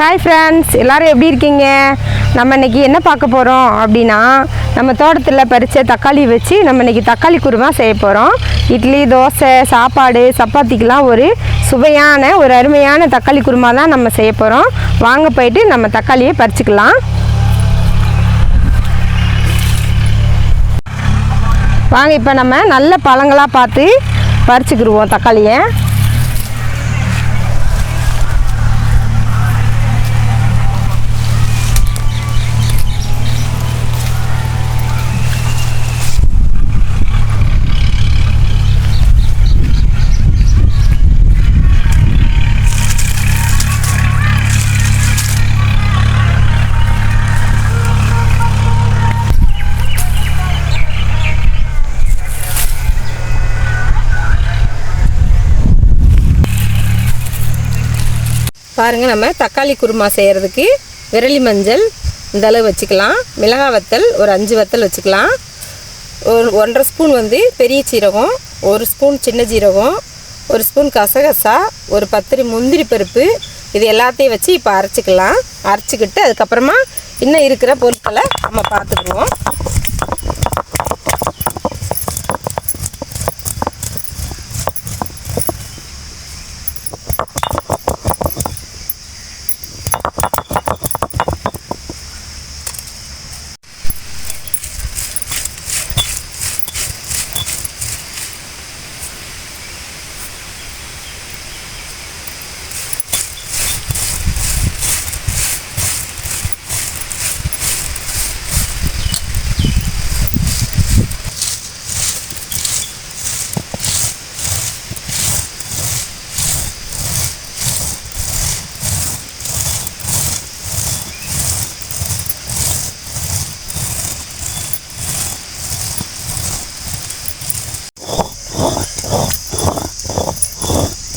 Hi friends எல்லோரும் எப்படி இருக்கீங்க? நம்ம இன்றைக்கி என்ன பார்க்க போகிறோம் அப்படின்னா நம்ம தோட்டத்தில் பறித்த தக்காளி வச்சு நம்ம இன்றைக்கி தக்காளி குருமா செய்ய போகிறோம் இட்லி தோசை சாப்பாடு சப்பாத்திக்கெலாம் ஒரு சுவையான ஒரு அருமையான தக்காளி குருமா தான் நம்ம செய்ய போகிறோம் வாங்க போயிட்டு நம்ம தக்காளியை பறிச்சுக்கலாம். வாங்க இப்போ நம்ம நல்ல பழங்களாக பார்த்து பறிச்சுக்கிடுவோம் தக்காளியை. பாருங்கள் நம்ம தக்காளி குருமா செய்கிறதுக்கு விரலி மஞ்சள் இந்த அளவு வச்சுக்கலாம். மிளகாய் வத்தல் ஒரு அஞ்சு வத்தல் வச்சுக்கலாம். ஒரு ஒன்றரை ஸ்பூன் வந்து பெரிய சீரகம் ஒரு ஸ்பூன் சின்ன சீரகம் ஒரு ஸ்பூன் கசகசா ஒரு பத்திரி முந்திரி பருப்பு இது எல்லாத்தையும் வச்சு இப்போ அரைச்சிக்கலாம். அரைச்சிக்கிட்டு அதுக்கப்புறமா இன்னும் இருக்கிற பொருட்களை நம்ம பார்த்துக்குவோம்.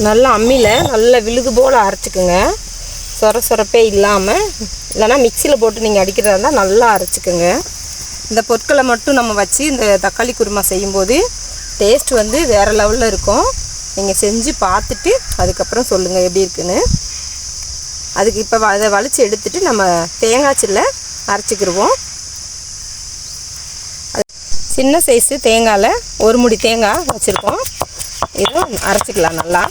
நல்லா அம்மியில் நல்ல விழுது போல் அரைச்சிக்குங்க. சொர சொரப்பே இல்லாமல் இல்லைன்னா மிக்சியில் போட்டு நீங்கள் அடிக்கிறதா இருந்தால் நல்லா அரைச்சிக்குங்க. இந்த பொருட்களை மட்டும் நம்ம வச்சு இந்த தக்காளி குருமா செய்யும்போது டேஸ்ட் வந்து வேறு லெவலில் இருக்கும். நீங்கள் செஞ்சு பார்த்துட்டு அதுக்கப்புறம் சொல்லுங்கள் எப்படி இருக்குன்னு. அதுக்கு இப்போ அதை வலிச்சு எடுத்துட்டு நம்ம தேங்காய் சில்லை அரைச்சிக்கிருவோம். சின்ன சைஸு தேங்காயில் ஒரு முடி தேங்காய் வச்சுருக்கோம். இதுவும் அரைச்சிக்கலாம் நல்லா.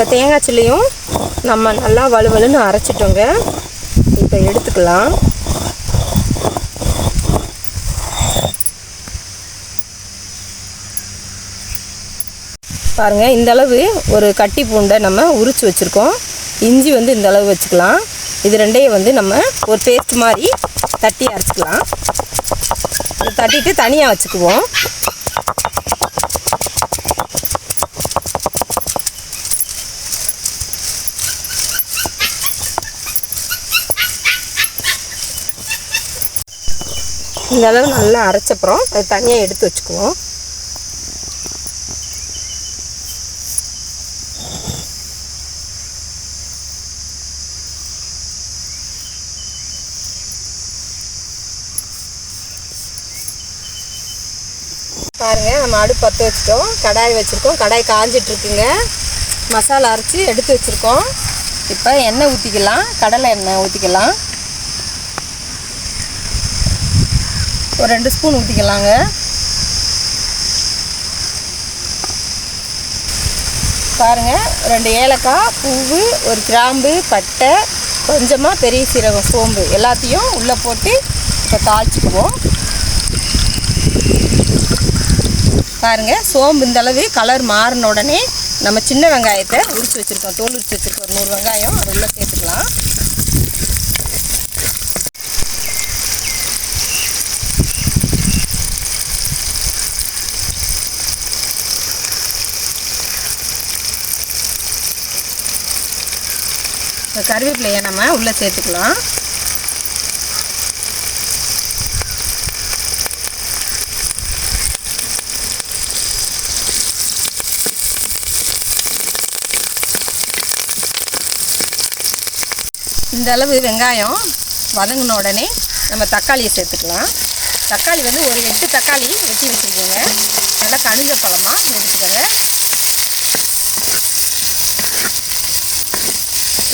இப்போ தேங்காய் சில்லியும் நம்ம நல்லா வலுவலுன்னு அரைச்சிட்டோங்க. இப்போ எடுத்துக்கலாம். பாருங்கள் இந்த அளவு ஒரு கட்டி பூண்டை நம்ம உரித்து வச்சுருக்கோம். இஞ்சி வந்து இந்த அளவு வச்சுக்கலாம். இது ரெண்டையும் வந்து நம்ம ஒரு பேஸ்ட் மாதிரி தட்டி அரைச்சிக்கலாம். தட்டிட்டு தனியாக வச்சுக்குவோம். இந்த அளவு நல்லா அரைச்சப்புறம் அது தனியாக எடுத்து வச்சுக்குவோம். பாருங்கள் நம்ம அடுப்பு பற்ற வச்சுட்டோம். கடாய் வச்சுருக்கோம். கடாய் காஞ்சிட்ருக்குங்க. மசாலா அரைச்சி எடுத்து வச்சுருக்கோம். இப்போ எண்ணெய் ஊற்றிக்கலாம் கடலை எண்ணெய் ஊற்றிக்கலாம் ஒரு ரெண்டு ஸ்பூன் ஊற்றிக்கலாங்க பாருங்கள் ரெண்டு ஏலக்காய் பூவு ஒரு கிராம்பு பட்டை கொஞ்சமாக பெரிய சீரகம் சோம்பு எல்லாத்தையும் உள்ளே போட்டு இப்போ தாளிச்சுக்குவோம். பாருங்க சோம்பு இந்த அளவு கலர் மாறின உடனே நம்ம சின்ன வெங்காயத்தை உரிச்சு வச்சுருக்கோம். தோல் உரிச்சு வச்சுருக்கோம். ஒரு நூறு வெங்காயம் அதை உள்ளே சேர்த்துக்கலாம். கருவேப்பிலையை நம்ம உள்ளே சேர்த்துக்கலாம். இந்த அளவு வெங்காயம் வதங்கின உடனே நம்ம தக்காளியை சேர்த்துக்கலாம். தக்காளி வந்து ஒரு எட்டு தக்காளி வெட்டி வச்சுருக்கோங்க. நல்லா கனிஞ்ச பழமாக எடுத்துக்கோங்க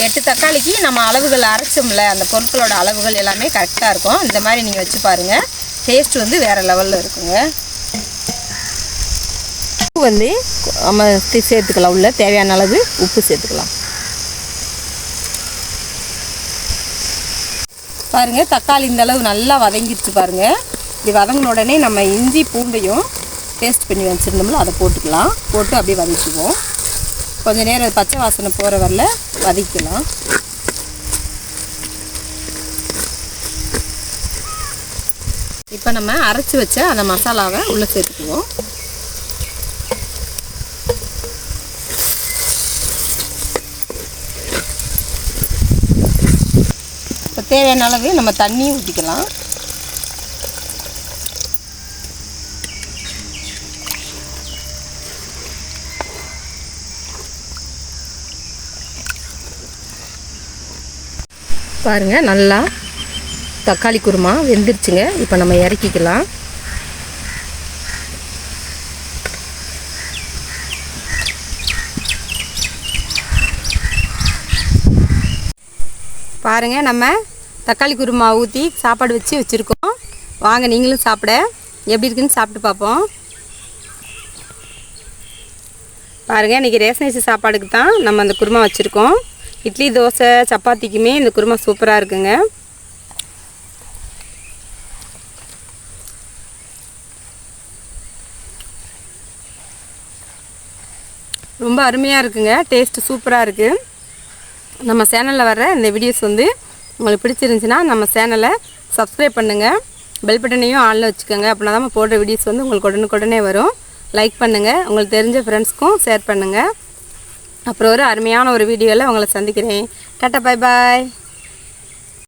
எட்டு தக்காளிக்கு நம்ம அளவுகள் அரைச்சோம்ல அந்த பொருட்களோட அளவுகள் எல்லாமே கரெக்டாக இருக்கும். இந்த மாதிரி நீங்கள் வச்சு பாருங்கள் டேஸ்ட் வந்து வேறு லெவலில் இருக்குங்க. உப்பு வந்து நம்ம சேர்த்துக்கலாம். உள்ள தேவையான அளவு உப்பு சேர்த்துக்கலாம். பாருங்க தக்காளி இந்த அளவு நல்லா வதங்கிடுச்சு பாருங்க. இப்படி வதங்கின உடனே நம்ம இஞ்சி பூண்டையும் பேஸ்ட் பண்ணி வச்சுருந்தோம்ல அதை போட்டுக்கலாம். போட்டு அப்படியே வதக்கிக்குவோம். கொஞ்ச நேரம் பச்சை வாசனை போகிற வரல. வதக்கலாம். இப்போ நம்ம அரைச்சி வச்ச அந்த மசாலாவை உள்ளே சேர்த்துக்குவோம். இப்போ தேவையான அளவு நம்ம தண்ணியும் ஊற்றிக்கலாம் பாருங்கள் நல்லா தக்காளி குருமா வெந்துருச்சுங்க. இப்போ நம்ம இறக்கிக்கலாம். பாருங்கள் நம்ம தக்காளி குருமா ஊற்றி சாப்பாடு வச்சு வச்சுருக்கோம். வாங்க நீங்களும் சாப்பிட. எப்படி இருக்குன்னு சாப்பிட்டு பார்ப்போம். பாருங்கள் இன்றைக்கி ரேஷன் அரிசி சாப்பாடுக்கு தான் நம்ம அந்த குருமா வச்சுருக்கோம். இட்லி தோசை சப்பாத்திக்குமே இந்த குருமா சூப்பராக இருக்குங்க. ரொம்ப அருமையாக இருக்குங்க. டேஸ்ட்டு சூப்பராக இருக்குது நம்ம சேனலில் வர இந்த வீடியோஸ் வந்து உங்களுக்கு பிடிச்சிருந்துச்சின்னா நம்ம சேனலை சப்ஸ்கிரைப் பண்ணுங்கள் பெல் பட்டனையும் ஆனில் வச்சுக்கோங்க. அப்படின்னா தான் போடுற வீடியோஸ் வந்து உங்களுக்கு உடனுக்குடனே வரும். லைக் பண்ணுங்கள் உங்களுக்கு தெரிஞ்ச ஃப்ரெண்ட்ஸ்க்கும் ஷேர் பண்ணுங்கள் அப்புறம் ஒரு அருமையான ஒரு வீடியோவில் உங்களை சந்திக்கிறேன். டாட்டா பாய் பாய்